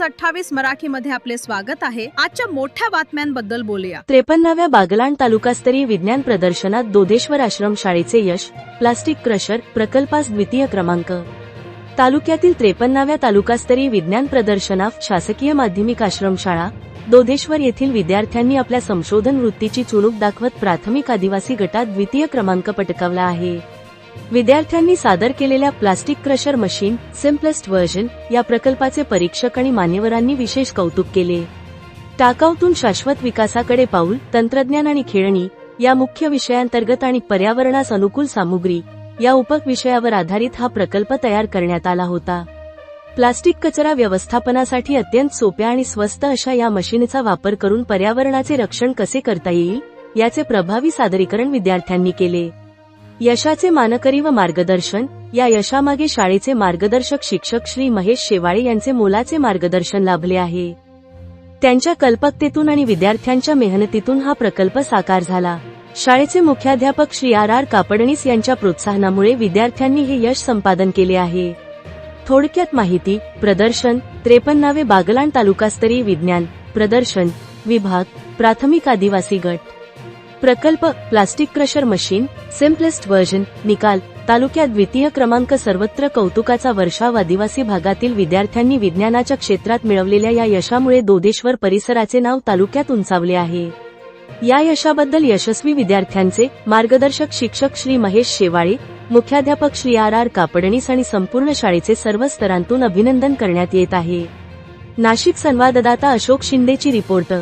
News अठ्ठावीस मराठी मध्ये आपले स्वागत आहे. आजच्या मोठ्या बातम्यांबद्दल बोलूया. त्रेपन्नाव्या बागलाण तालुकास्तरीय विज्ञान प्रदर्शनात दोधेश्वर आश्रम शाळेचे यश प्लास्टिक क्रशर प्रकल्पास द्वितीय क्रमांक. तालुक्यातील त्रेपन्नाव्या तालुकास्तरीय विज्ञान प्रदर्शनात शासकीय माध्यमिक आश्रमशाळा दोधेश्वर येथील विद्यार्थ्यांनी आपल्या संशोधन वृत्तीची चुणूक दाखवत प्राथमिक आदिवासी गटात द्वितीय क्रमांक पटकावला आहे. विद्यार्थ्यांनी सादर केलेल्या plastic crusher machine simplest version या प्रकल्पाचे परीक्षक आणि मान्यवरांनी विशेष कौतुक केले. टाकाऊतून शाश्वत विकासाकडे पाऊल तंत्रज्ञान आणि खेळणी या मुख्य विषयांतर्गत आणि पर्यावरणास अनुकूल सामुग्री या उपविषयावर आधारित हा प्रकल्प तयार करण्यात आला होता. प्लास्टिक कचरा व्यवस्थापनासाठी अत्यंत सोप्या आणि स्वस्त अशा या मशीनचा वापर करून पर्यावरणाचे रक्षण कसे करता येईल याचे प्रभावी सादरीकरण विद्यार्थ्यांनी केले. यशाचे मानकरी व मार्गदर्शन. या यशामागे शाळेचे मार्गदर्शक शिक्षक श्री महेश शेवाळे यांचे मोलाचे मार्गदर्शन लाभले आहे. त्यांच्या कल्पकतेतून आणि विद्यार्थ्यांच्या मेहनतीतून हा प्रकल्प साकार झाला. शाळेचे मुख्याध्यापक श्री आर आर कापडणीस यांच्या प्रोत्साहनामुळे विद्यार्थ्यांनी हे यश संपादन केले आहे. थोडक्यात माहिती प्रदर्शन त्रेपन्नावे बागलाण तालुकास्तरीय विज्ञान प्रदर्शन विभाग प्राथमिक आदिवासी गट. प्रकल्प plastic crusher machine simplest version निकाल तालुक्यात द्वितीय क्रमांक सर्वत्र कौतुकाचा वर्षाव आदिवासी भागातील विद्यार्थ्यांनी विज्ञानाच्या क्षेत्रात मिळवलेल्या या यशामुळे दोदेश्वर परिसराचे नाव तालुक्यात उंचावले आहे. या यशाबद्दल यशस्वी विद्यार्थ्यांचे मार्गदर्शक शिक्षक श्री महेश शेवाळे मुख्याध्यापक श्री आर आर कापडणीस आणि संपूर्ण शाळेचे सर्व स्तरांतून अभिनंदन करण्यात येत आहे. नाशिक संवाददाता अशोक शिंदेची रिपोर्ट.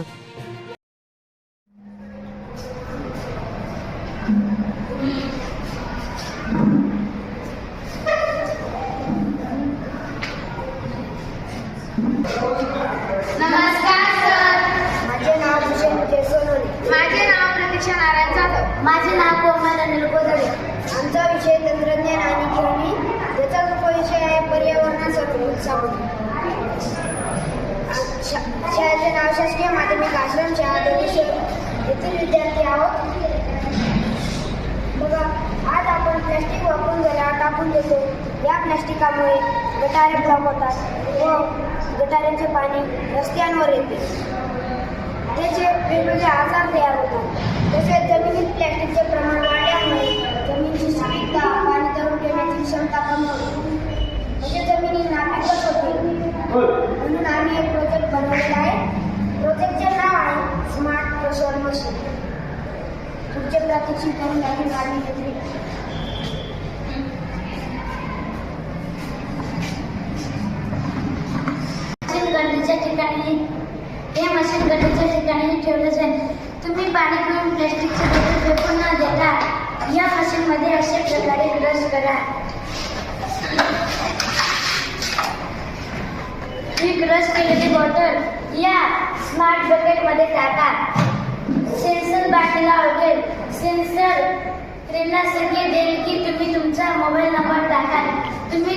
नमस्कार सर. माझे नाव विजय सोनवणे. माझे नाव प्रतीक्षा नारायण जाधव. माझे नाव कोमल अनिल कोदळे आमचा विषय तंत्रज्ञान आणि खेळणी त्याचा उपविषय आहे पर्यावरणासाठी शा- शाळेचे नाव शासकीय माध्यमिक आश्रम शाळा दोनेश्वर येथील विद्यार्थी आहोत. बघा आज आपण प्लॅस्टिक वापरून जरा टाकून देतो या प्लॅस्टिकामुळे गटारे ब्लॉक होतात व गटाऱ्यांचे पाणी रस्त्यांवर येते. त्याचे वेगवेगळे आजार तयार होतात तसेच जमिनीत प्लॅस्टिकचे प्रमाण वाढल्यामुळे जमिनीची सुपीकता पाणी धरून ठेवण्याची क्षमता कमी होते. म्हणजे जमिनी नापिकच होते. म्हणून आम्ही एक प्रोजेक्ट बनवलेला आहे. प्रोजेक्टचे नाव आहे स्मार्ट प्रेशर मशीन पुढचे प्रात्यक्षिक करून आम्ही काढणी घेतली. मशीन ठिकाणी हे मशीन गरजेच्या ठिकाणी ठेवले जाईल. तुम्ही पाणी पिऊन प्लॅस्टिकचे बॉटल फेकून न देता या मशीनमध्ये अशा प्रकारे ब्रश करा. ही ब्रश केलेली बॉटल या स्मार्ट बकेटमध्ये टाका. सेन्सर बाटलीला ओळखेल सेन्सर प्रेरणा संकेत देईल की तुम्ही तुमचा मोबाईल नंबर टाका तुम्ही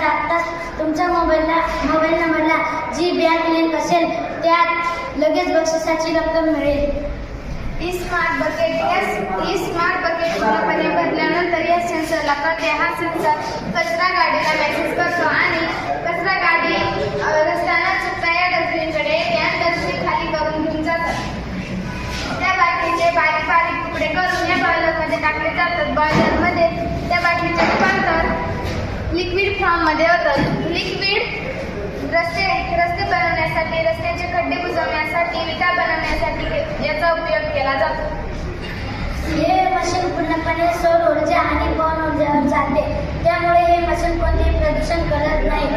तुमचा आत्ताच तुमच्या मोबाईलला मोबाईल नंबरला जी बँक लिंक असेल त्यात लगेच बक्षिसाची रक्कम मिळेल. ई स्मार्ट बकेट या ई स्मार्ट बकेट पूर्णपणे भरल्यानंतर या सेन्सरला कळते. हा सेन्सर कचरा गाडीला मेसेज करतो आणि कचरा गाडी रस्त्याला चुकता या डस्टबिनकडे त्या डस्टबिन खाली करून घेऊन जातात. त्या बाटलीचे बारीक बारीक तुकडे करून या बॉयलरमध्ये टाकले जातात. बॉयलरमध्ये त्या बाटलीच्या लिक्विड फॉर्ममध्ये होतं. लिक्विड रस्ते रस्ते बनवण्यासाठी रस्त्याचे खड्डे बुजवण्यासाठी विटा बनवण्यासाठी याचा उपयोग केला जातो. हे मशीन पूर्णपणे सौर ऊर्जा आणि पवन ऊर्जेवर चालते. त्यामुळे हे मशीन कोणतेही प्रदूषण करत नाही.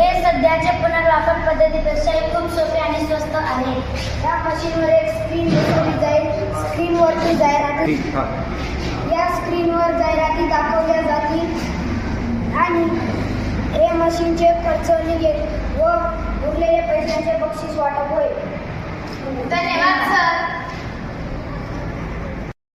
हे सध्याच्या पुनर्वापर पद्धतीपेक्षाही खूप सोपे आणि स्वस्त आहे. या मशीनवर एक स्क्रीन बसवली जाईल. स्क्रीनवरती जाहिराती या स्क्रीनवर जाहिराती दाखवल्या जातील. आणि हे मशीनचे खर्च निघेल व उरलेले पैशांचे बक्षीस वाटप होईल. धन्यवाद सर.